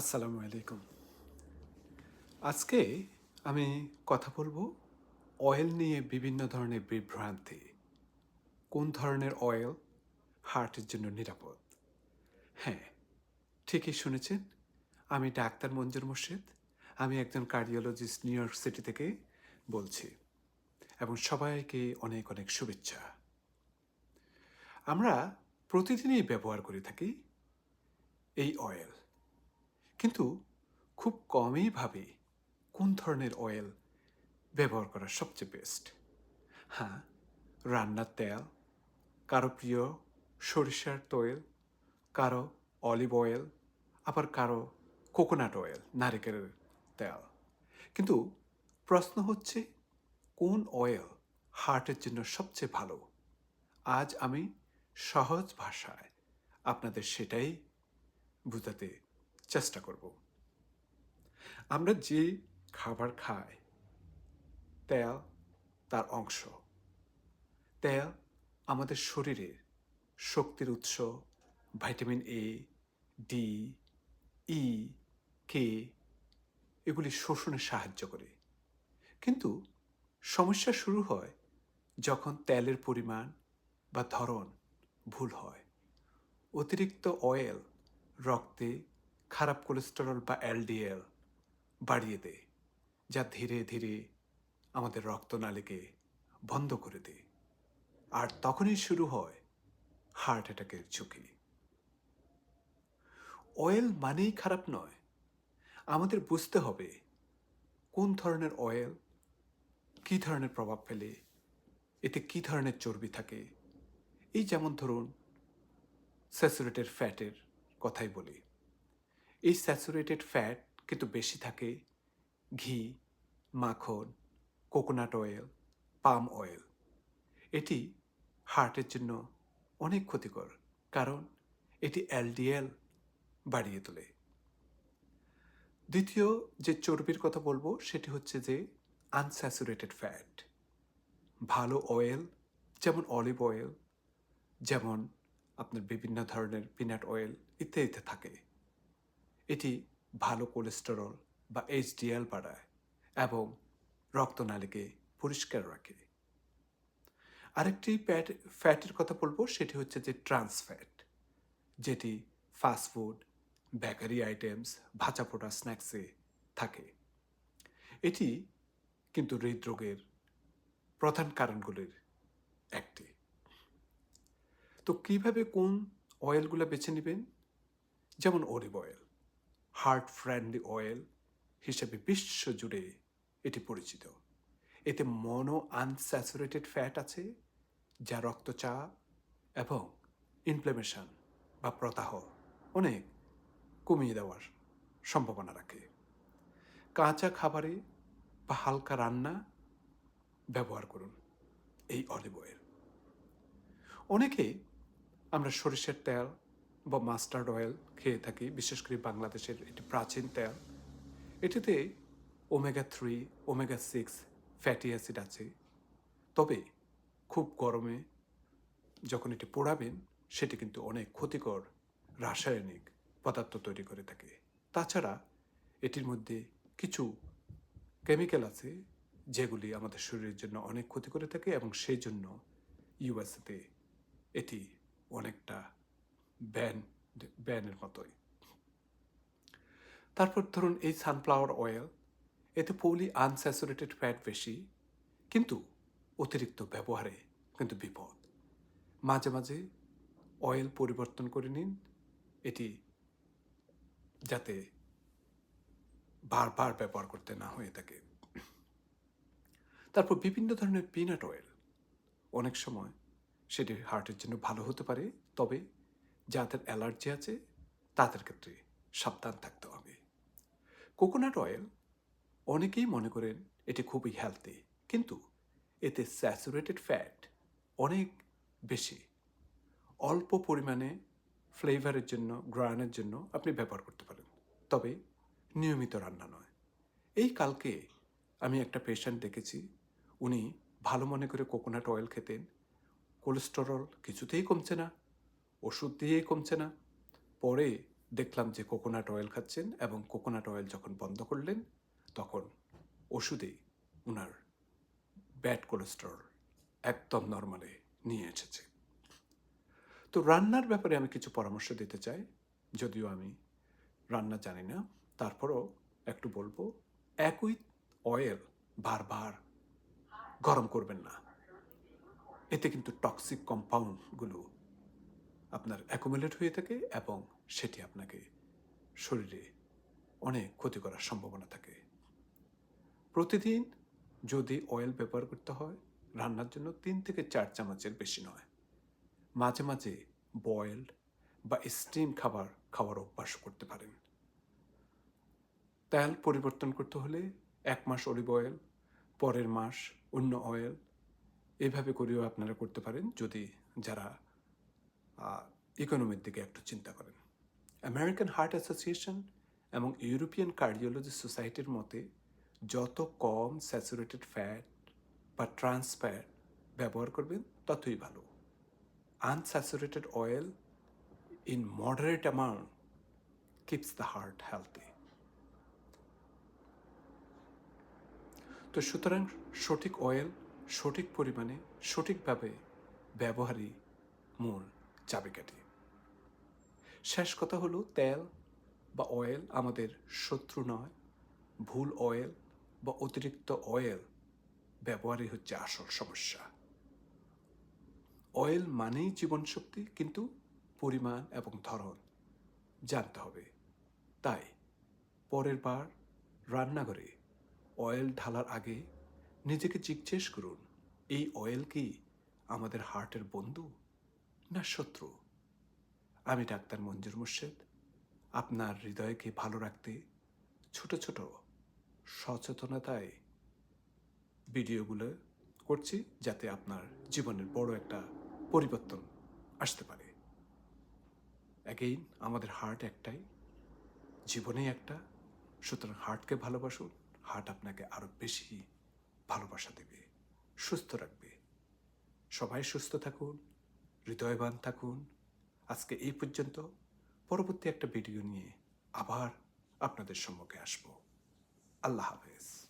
আসসালামু আলাইকুম। আজকে আমি কথা বলব অয়েল নিয়ে বিভিন্ন ধরনের বিভ্রান্তি। কোন ধরনের অয়েল হার্টের জন্য নিরাপদ? হ্যাঁ ঠিকই শুনেছেন, আমি ডাক্তার মঞ্জুর মোর্শেদ, আমি একজন কার্ডিওলজিস্ট নিউ ইয়র্ক সিটি থেকে বলছি, এবং সবাইকে অনেক অনেক শুভেচ্ছা। আমরা প্রতিদিনই ব্যবহার করে থাকি এই অয়েল। কিন্তু খুব কমই ভাবে কোন ধরনের অয়েল ব্যবহার করা সবচেয়ে বেস্ট হ্যাঁ রান্নার তেল, কারও প্রিয় সরিষার তেল, কারও অলিভ অয়েল আবার কারও কোকোনাট অয়েল নারিকেলের তেল। কিন্তু প্রশ্ন হচ্ছে, কোন অয়েল হার্টের জন্য সবচেয়ে ভালো? আজ আমি সহজ ভাষায় আপনাদের সেটাই বোঝাতে চেষ্টা করব। আমরা যে খাবার খাই, তেল তার অংশ। তেল আমাদের শরীরে শক্তির উৎস ভাইটামিন এ ডি ই কে এগুলি শোষণে সাহায্য করে। কিন্তু সমস্যা শুরু হয় যখন তেলের পরিমাণ বা ধরন ভুল হয়। অতিরিক্ত অয়েল রক্তে খারাপ কোলেস্টেরল বা এলডিএল বাড়িয়ে দেয় যা ধীরে ধীরে আমাদের রক্তনালীকে বন্ধ করে দেয় আর তখনই শুরু হয় হার্ট অ্যাটাকের ঝুঁকি। অয়েল মানেই খারাপ নয়। আমাদের বুঝতে হবে কোন ধরনের অয়েল কী ধরনের প্রভাব ফেলে, এতে কী ধরনের চর্বি থাকে। এই যেমন ধরুন স্যাচুরেটেড ফ্যাটের কথাই বলি। এই স্যাচুরেটেড ফ্যাট কিন্তু বেশি থাকে ঘি, মাখন, কোকোনাট অয়েল, পাম অয়েল। এটি হার্টের জন্য অনেক ক্ষতিকর, কারণ এটি এলডিএল বাড়িয়ে তোলে। দ্বিতীয় যে চর্বির কথা বলব, সেটি হচ্ছে যে আনস্যাচুরেটেড ফ্যাট। ভালো অয়েল, যেমন অলিভ অয়েল, যেমন আপনার বিভিন্ন ধরনের পিনাট অয়েল ইত্যাদিতে থাকে। এটি ভালো কোলেস্টেরল বা এইচডিএল বাড়ায় এবং রক্তনালীকে পরিষ্কার রাখে। আরেকটি প্যাট ফ্যাটের কথা বলব, সেটি হচ্ছে যে ট্রান্স ফ্যাট যেটি ফাস্টফুড বেকারি আইটেমস ভাজা পোড়া স্ন্যাক্সে থাকে। এটি কিন্তু হৃদরোগের প্রধান কারণগুলির একটি। তো কীভাবে কোন অয়েলগুলো বেছে নেবেন? যেমন olive oil heart friendly oil হিসেবে বিশ্ব জুড়ে এটি পরিচিত। এতে মনো আনস্যাচুরেটেড ফ্যাট আছে, যা রক্তচাপ এবং ইনফ্লেমেশন বা প্রদাহ অনেক কমিয়ে দেওয়ার সম্ভাবনা রাখে। কাঁচা খাবারে বা হালকা রান্না ব্যবহার করুন এই অলিভ অয়েল। অনেকে আমরা সরিষার তেল বা মাস্টার্ড অয়েল খেয়ে থাকি, বিশেষ করে বাংলাদেশের এটি প্রাচীন তেল। এটিতে omega three, omega six fatty acid আছে। তবে খুব গরমে যখন এটি পোড়াবেন, সেটি কিন্তু অনেক ক্ষতিকর রাসায়নিক পদার্থ তৈরি করে থাকে। তাছাড়া এটির মধ্যে কিছু কেমিক্যাল আছে, যেগুলি আমাদের শরীরের জন্য অনেক ক্ষতি করে থাকে এবং সেই জন্য ইউএসএতে এটি অনেকটা ব্যান ব্যানের মতোই। তারপর ধরুন এই সানফ্লাওয়ার অয়েল এতে পৌলি আনস্যাচুরেটেড ফ্যাট বেশি, কিন্তু অতিরিক্ত ব্যবহারে কিন্তু বিপদ। মাঝে মাঝে অয়েল পরিবর্তন করে নিন, এটি যাতে বারবার ব্যবহার করতে না হয়ে থাকে। তারপর বিভিন্ন ধরনের পিনাট অয়েল অনেক সময় সেটি হার্টের জন্য ভালো হতে পারে, তবে যাদের অ্যালার্জি আছে, তাদের ক্ষেত্রে সাবধান থাকতে হবে। কোকোনাট অয়েল অনেকেই মনে করেন এটি খুবই হেলদি কিন্তু এতে স্যাচুরেটেড ফ্যাট অনেক বেশি। অল্প পরিমাণে ফ্লেভারের জন্য গ্রানের জন্য আপনি ব্যবহার করতে পারেন। তবে নিয়মিত রান্না নয়। এই কালকে আমি একটা পেশেন্ট দেখেছি, উনি ভালো মনে করে কোকোনাট অয়েল খেতেন, কোলেস্টেরল কিছুতেই কমছে না। ওষুধ দিয়েই কমছে না। পরে দেখলাম যে কোকোনাট অয়েল খাচ্ছেন এবং কোকোনাট অয়েল যখন বন্ধ করলেন, তখন ওষুধে ওনার ব্যাড কোলেস্টেরল একদম নর্মালে নিয়ে এসেছে। তো রান্নার ব্যাপারে আমি কিছু পরামর্শ দিতে চাই, যদিও আমি রান্না জানি না। তারপরও একটু বলব একই অয়েল বারবার গরম করবেন না। এতে কিন্তু টক্সিক কম্পাউন্ডগুলো আপনার অ্যাকুমুলেট হয়ে থাকে এবং সেটি আপনাকে শরীরে অনেক ক্ষতি করার সম্ভাবনা থাকে। প্রতিদিন যদি অয়েল ব্যবহার করতে হয়, রান্নার জন্য তিন থেকে চার চামচের বেশি নয়। মাঝে মাঝে বয়েলড বা স্টিম খাবার খাওয়ার অভ্যাস করতে পারেন। তেল পরিবর্তন করতে হলে এক মাস অলিভ অয়েল পরের মাস অন্য অয়েল এভাবে করেও আপনারা করতে পারেন, যদি যারা ইকোনমির দিকে একটু চিন্তা করেন। আমেরিকান হার্ট অ্যাসোসিয়েশন এবং ইউরোপিয়ান কার্ডিওলজি সোসাইটির মতে যত কম স্যাচুরেটেড ফ্যাট বা ট্রান্স ফ্যাট ব্যবহার করবেন, ততই ভালো। Unsaturated oil in moderate amount keeps the heart healthy. তো সুতরাং সঠিক অয়েল সঠিক পরিমাণে সঠিকভাবে ব্যবহারই মূল। চাবিকাঠি। শেষ কথা হলো তেল বা অয়েল আমাদের শত্রু নয়, ভুল অয়েল বা অতিরিক্ত অয়েল ব্যবহারই হচ্ছে আসল সমস্যা। অয়েল মানেই জীবনশক্তি কিন্তু পরিমাণ এবং ধরন, জানতে হবে। তাই পরের বার রান্নাঘরে অয়েল ঢালার আগে নিজেকে জিজ্ঞেস করুন, এই অয়েল কি আমাদের হার্টের বন্ধু? না শত্রু। আমি ডাক্তার মঞ্জুর মুর্শেদ। আপনার হৃদয়কে ভালো রাখতে ছোট ছোট সচেতনতায় ভিডিওগুলো করছি যাতে আপনার জীবনের বড় একটা পরিবর্তন আসতে পারে। অ্যাগেইন আমাদের হার্ট একটাই, জীবনেই একটা। সুতরাং হার্টকে ভালোবাসুন। হার্ট আপনাকে আরও বেশি ভালোবাসা দেবে, সুস্থ রাখবে। সবাই সুস্থ থাকুন। হৃদয়বান থাকুন। আজকে এই পর্যন্ত। পরবর্তী একটা ভিডিও নিয়ে আবার আপনাদের সম্মুখে আসব। আল্লাহ হাফেজ।